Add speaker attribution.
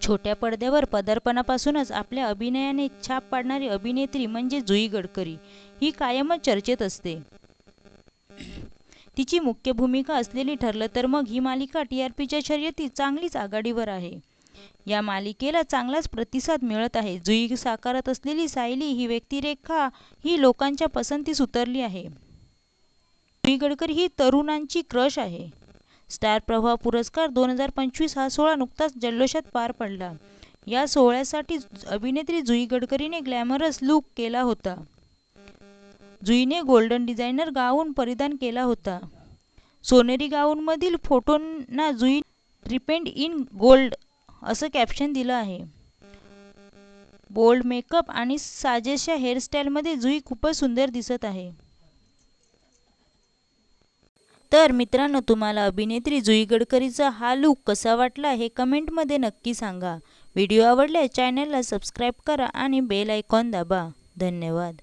Speaker 1: छोट्या पडद्यावर पदार्पणापासूनच आपल्या अभिनयाने छाप पाडणारी अभिनेत्री म्हणजे जुई गडकरी. ही कायमच चर्चेत असते. तिची मुख्य भूमिका असलेली ठरलं तर मग ही मालिका टी आर पीच्या शर्यतीत चांगलीच आघाडीवर आहे. या मालिकेला चांगलाच प्रतिसाद मिळत आहे. जुई साकारत असलेली सायली ही व्यक्तिरेखा ही लोकांच्या पसंतीस उतरली आहे. जुई गडकरी ही तरुणांची क्रश आहे. स्टार प्रभाव पुरस्कार दोन हजार पंचवीस हा सोहळा नुकताच जल्लोषात पार पडला. या सोहळ्यासाठी अभिनेत्री जुई गडकरीने ग्लॅमरस लुक केला होता. जुईने गोल्डन डिझायनर गाऊन परिधान केला होता. सोनेरी गाऊनमधील फोटोंना जुई रिपेंड इन गोल्ड असं कॅप्शन दिलं आहे. बोल्ड मेकअप आणि साजेशा हेअरस्टाईलमध्ये जुई खूपच सुंदर दिसत आहे. तर मित्रांनो तुम्हाला अभिनेत्री जुई गडकरीचा हा लुक कसा वाटला हे कमेंटमध्ये नक्की सांगा. व्हिडिओ आवडल्यास चॅनलला सबस्क्राईब करा आणि बेल आयकॉन दाबा. धन्यवाद.